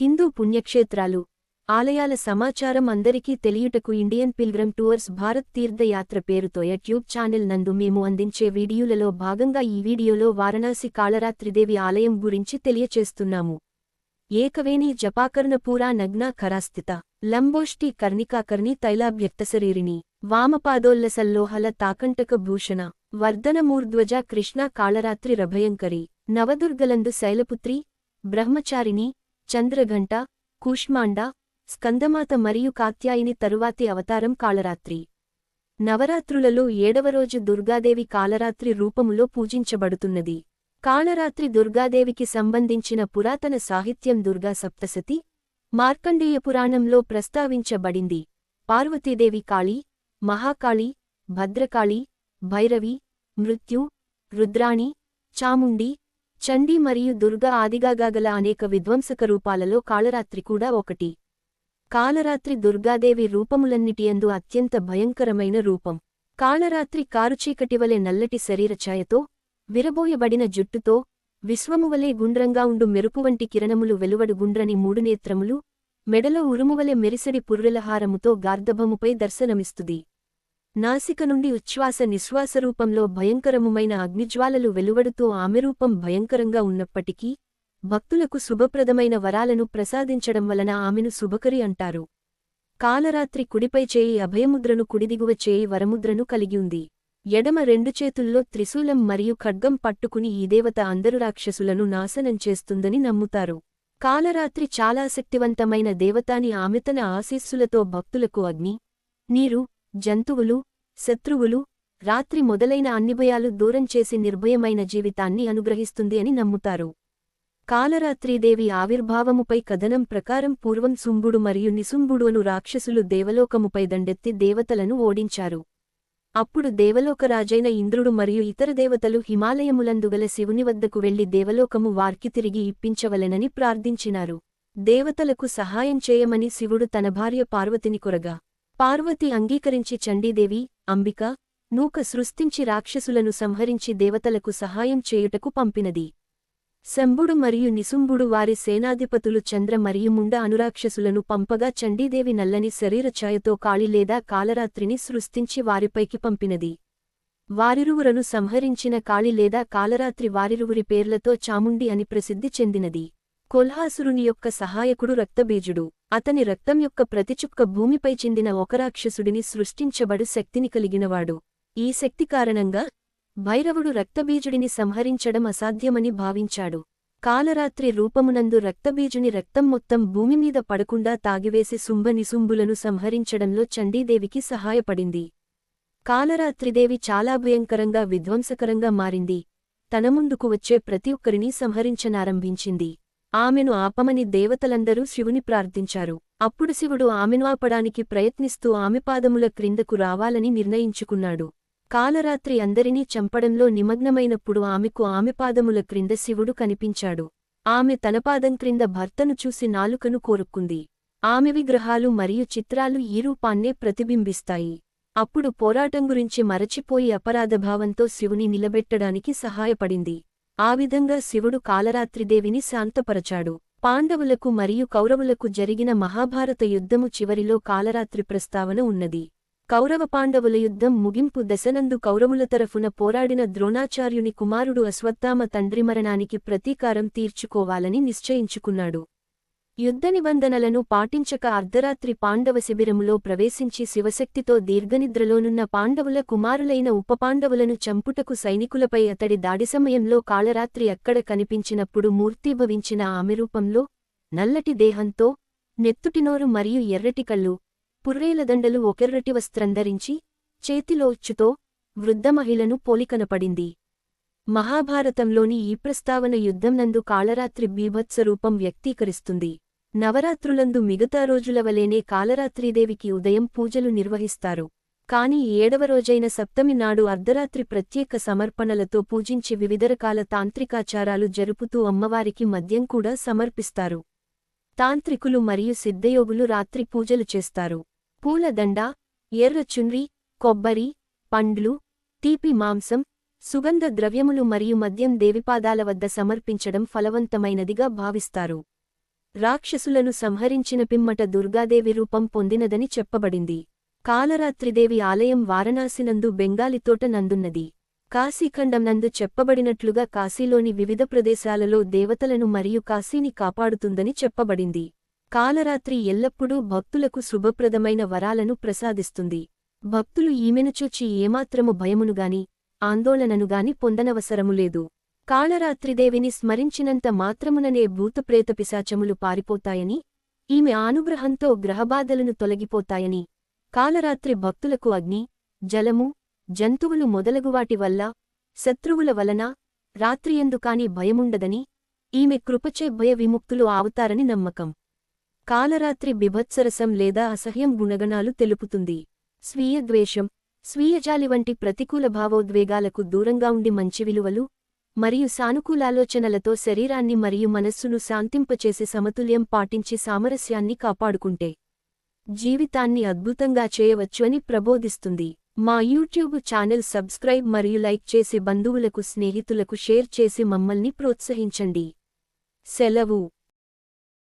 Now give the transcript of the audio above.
హిందూ పుణ్యక్షేత్రాలు ఆలయాల సమాచారం అందరికీ తెలియుటకు ఇండియన్ పిల్గ్రమ్ టూర్స్ భారత్ తీర్థయాత్ర పేరుతో యూట్యూబ్ ఛానల్ నందు మేము అందించే వీడియోలలో భాగంగా ఈ వీడియోలో వారణాసి కాళరాత్రిదేవి ఆలయం గురించి తెలియచేస్తున్నాము. ఏకవేణి జపాకర్ణపూరా నగ్న ఖరాస్థిత లంబోష్టి కర్ణికాకర్ణి తైలాభ్యక్తశరీరిణి వామపాదోల్లసల్లోహల తాకంటక భూషణ వర్ధనమూర్ధ్వజ కృష్ణ కాళరాత్రి రభయంకరి నవదుర్గలందు శైలపుత్రి బ్రహ్మచారిణి చంద్రఘంట కూష్మాండ స్కందమాత మరియు కాత్యాయిని తరువాతి అవతారం కాళరాత్రి. నవరాత్రులలో ఏడవరోజు దుర్గాదేవి కాళరాత్రి రూపములో పూజించబడుతున్నది. కాళరాత్రి దుర్గాదేవికి సంబంధించిన పురాతన సాహిత్యం దుర్గా సప్తసతి మార్కండేయ పురాణంలో ప్రస్తావించబడింది. పార్వతీదేవి కాళీ మహాకాళి భద్రకాళి భైరవి మృత్యు రుద్రాణి చాముండి చండీ మరియు దుర్గా ఆదిగాగల అనేక విధ్వంసక రూపాలలో కాళరాత్రి కూడా ఒకటి. కాళరాత్రి దుర్గాదేవి రూపములన్నిటియందు అత్యంత భయంకరమైన రూపం. కాళరాత్రి కారుచీకటివలె నల్లటి శరీరఛాయతో విరబోయబడిన జుట్టుతో విశ్వమువలే గుండ్రంగా ఉండు మెరుపువంటి కిరణములు వెలువడు గుండ్రని మూడు నేత్రములు మెడలో ఉరుమువలె మెరిసడి పుర్రెలహారముతో గార్ధభముపై దర్శనమిస్తుంది. నాసిక నుండి ఉచ్ఛ్వాస నిశ్వాస రూపంలో భయంకరముమైన అగ్నిజ్వాలలు వెలువడుతూ ఆమె రూపం భయంకరంగా ఉన్నప్పటికీ భక్తులకు శుభప్రదమైన వరాలను ప్రసాదించడం వలన ఆమెను శుభకరి అంటారు. కాలరాత్రి కుడిపై చేయి అభయముద్రను కుడిదిగువ చేయి వరముద్రను కలిగి ఉంది. ఎడమ రెండు చేతుల్లో త్రిశూలం మరియు ఖడ్గం పట్టుకుని ఈ దేవత అందరు రాక్షసులను నాశనం చేస్తుందని నమ్ముతారు. కాలరాత్రి చాలా శక్తివంతమైన దేవతాని ఆమె తన ఆశీస్సులతో భక్తులకు అగ్ని నీరు జంతువులు శత్రువులు రాత్రి మొదలైన అన్ని భయాలు దూరం చేసి నిర్భయమైన జీవితాన్ని అనుగ్రహిస్తుంది అని నమ్ముతారు. కాలరాత్రిదేవి ఆవిర్భావముపై కథనం ప్రకారం పూర్వం శుంభుడు మరియు నిశుంభుడు అను రాక్షసులు దేవలోకముపై దండెత్తి దేవతలను ఓడించారు. అప్పుడు దేవలోకరాజైన ఇంద్రుడు మరియు ఇతర దేవతలు హిమాలయములందుగల శివుని వద్దకు వెళ్ళి దేవలోకము వార్కి తిరిగి ఇప్పించవలెనని ప్రార్థించినారు. దేవతలకు సహాయం చేయమని శివుడు తన భార్య పార్వతిని కొరగా పార్వతి అంగీకరించి చండీదేవి అంబిక నూక సృష్టించి రాక్షసులను సంహరించి దేవతలకు సహాయం చేయుటకు పంపినది. శంభుడు మరియు నిసుంబుడు వారి సేనాధిపతులు చంద్ర మరియు ముండ అనురాక్షసులను పంపగా చండీదేవి నల్లని శరీరఛాయతో కాళి లేదా కాలరాత్రిని సృష్టించి వారిపైకి పంపినది. వారిరువురను సంహరించిన కాళి లేదా కాలరాత్రి వారిరువురి పేర్లతో చాముండి అని ప్రసిద్ధి చెందినది. కొల్హాసురుని యొక్క సహాయకుడు రక్తబీజుడు. అతని రక్తం యొక్క ప్రతిచుక్క భూమిపై చెందిన ఒక రాక్షసుడిని సృష్టించబడు శక్తిని కలిగినవాడు. ఈ శక్తి కారణంగా భైరవుడు రక్తబీజుడిని సంహరించడం అసాధ్యమని భావించాడు. కాలరాత్రి రూపమునందు రక్తబీజుని రక్తం మొత్తం భూమిమీద పడకుండా తాగివేసి శుంభ నిశుంభులను సంహరించడంలో చండీదేవికి సహాయపడింది. కాలరాత్రిదేవి చాలా భయంకరంగా విధ్వంసకరంగా మారింది. తన ముందుకు వచ్చే ప్రతి ఒక్కరినీ సంహరించనారంభించింది. ఆమెను ఆపమని దేవతలందరూ శివుని ప్రార్థించారు. అప్పుడు శివుడు ఆమెను ఆపడానికి ప్రయత్నిస్తూ ఆమె పాదముల క్రిందకు రావాలని నిర్ణయించుకున్నాడు. కాలరాత్రి అందరినీ చంపడంలో నిమగ్నమైనప్పుడు ఆమెకు ఆమె పాదముల క్రింద శివుడు కనిపించాడు. ఆమె తన పాదం క్రింద భర్తను చూసి నాలుకను కోరుక్కుంది ఆమె విగ్రహాలు మరియు చిత్రాలు ఈ రూపాన్నే ప్రతిబింబిస్తాయి. అప్పుడు పోరాటం గురించి మరచిపోయి అపరాధభావంతో శివుని నిలబెట్టడానికి సహాయపడింది. ఆ విధంగా శివుడు కాలరాత్రిదేవిని శాంతపరచాడు. పాండవులకు మరియు కౌరవులకు జరిగిన మహాభారత యుద్ధము చివరిలో కాలరాత్రి ప్రస్తావన ఉన్నది. కౌరవ పాండవుల యుద్ధం ముగింపు దశనందు కౌరవుల తరఫున పోరాడిన ద్రోణాచార్యుని కుమారుడు అశ్వత్థామ తండ్రి మరణానికి ప్రతీకారం తీర్చుకోవాలని నిశ్చయించుకున్నాడు. యుద్ధ నిబంధనలను పాటించక అర్ధరాత్రి పాండవ శిబిరములో ప్రవేశించి శివశక్తితో దీర్ఘనిద్రలోనున్న పాండవుల కుమారులైన ఉపపాండవులను చంపుటకు సైనికులపై అతడి దాడి సమయంలో కాళరాత్రి అక్కడ కనిపించినప్పుడు మూర్తిభవించిన ఆమె రూపంలో నల్లటి దేహంతో నెత్తుటినోరు మరియు ఎర్రటి కళ్ళు పుర్రేలదండలు ఒకెర్రటి వస్త్రం ధరించి చేతిలో వృద్ధ మహిళను పోలికనపడింది. మహాభారతంలోని ఈ ప్రస్తావన యుద్ధం నందు కాళరాత్రి బీభత్స రూపం వ్యక్తీకరిస్తుంది. నవరాత్రులందు మిగతా రోజుల వలేనే కాలరాత్రీదేవికి ఉదయం పూజలు నిర్వహిస్తారు. కాని ఏడవ రోజైన సప్తమి నాడు అర్ధరాత్రి ప్రత్యేక సమర్పణలతో పూజించి వివిధ రకాల తాంత్రికాచారాలు జరుపుతూ అమ్మవారికి మద్యం కూడా సమర్పిస్తారు. తాంత్రికులు మరియు సిద్ధయోగులు రాత్రి పూజలు చేస్తారు. పూలదండ ఎర్ర చున్రి కొబ్బరి పండ్లు తీపి మాంసం సుగంధ ద్రవ్యములు మరియు మద్యం దేవిపాదాల వద్ద సమర్పించడం ఫలవంతమైనదిగా భావిస్తారు. రాక్షసులను సంహరించిన పిమ్మట దుర్గాదేవి రూపం పొందినదని చెప్పబడింది. కాలరాత్రిదేవి ఆలయం వారణాసినందు బెంగాలితోట నందున్నది. కాశీఖండం నందు చెప్పబడినట్లుగా కాశీలోని వివిధ ప్రదేశాలలో దేవతలను మరియు కాశీని కాపాడుతుందని చెప్పబడింది. కాలరాత్రి ఎల్లప్పుడూ భక్తులకు శుభప్రదమైన వరాలను ప్రసాదిస్తుంది. భక్తులు ఈమెను చూచి ఏమాత్రము భయమునుగాని ఆందోళననుగాని పొందనవసరము లేదు. కాళరాత్రిదేవిని స్మరించినంత మాత్రముననే భూతప్రేతపిశాచములు పారిపోతాయని ఈమె ఆనుగ్రహంతో గ్రహబాధలను తొలగిపోతాయని కాలరాత్రి భక్తులకు అగ్ని జలము జంతువులు మొదలగువాటి వల్ల శత్రువుల వలన రాత్రియందుకాని భయముండదని ఈమె కృపచే భయ విముక్తులు ఆవుతారని నమ్మకం. కాలరాత్రి బిభత్సరసం లేదా అసహ్యం గుణగణాలు తెలుపుతుంది. స్వీయ ద్వేషం స్వీయజాలి వంటి ప్రతికూల భావోద్వేగాలకు దూరంగా ఉండి మంచి విలువలు మరియు సానుకూలాలోచనలతో శరీరాన్ని మరియు మనస్సును శాంతింపచేసి సమతుల్యం పాటించి సామరస్యాన్ని కాపాడుకుంటే జీవితాన్ని అద్భుతంగా చేయవచ్చు అని ప్రబోధిస్తుంది. మా యూట్యూబ్ ఛానల్ సబ్స్క్రైబ్ మరియు లైక్ చేసి బంధువులకు స్నేహితులకు షేర్ చేసి మమ్మల్ని ప్రోత్సహించండి. సెలవు.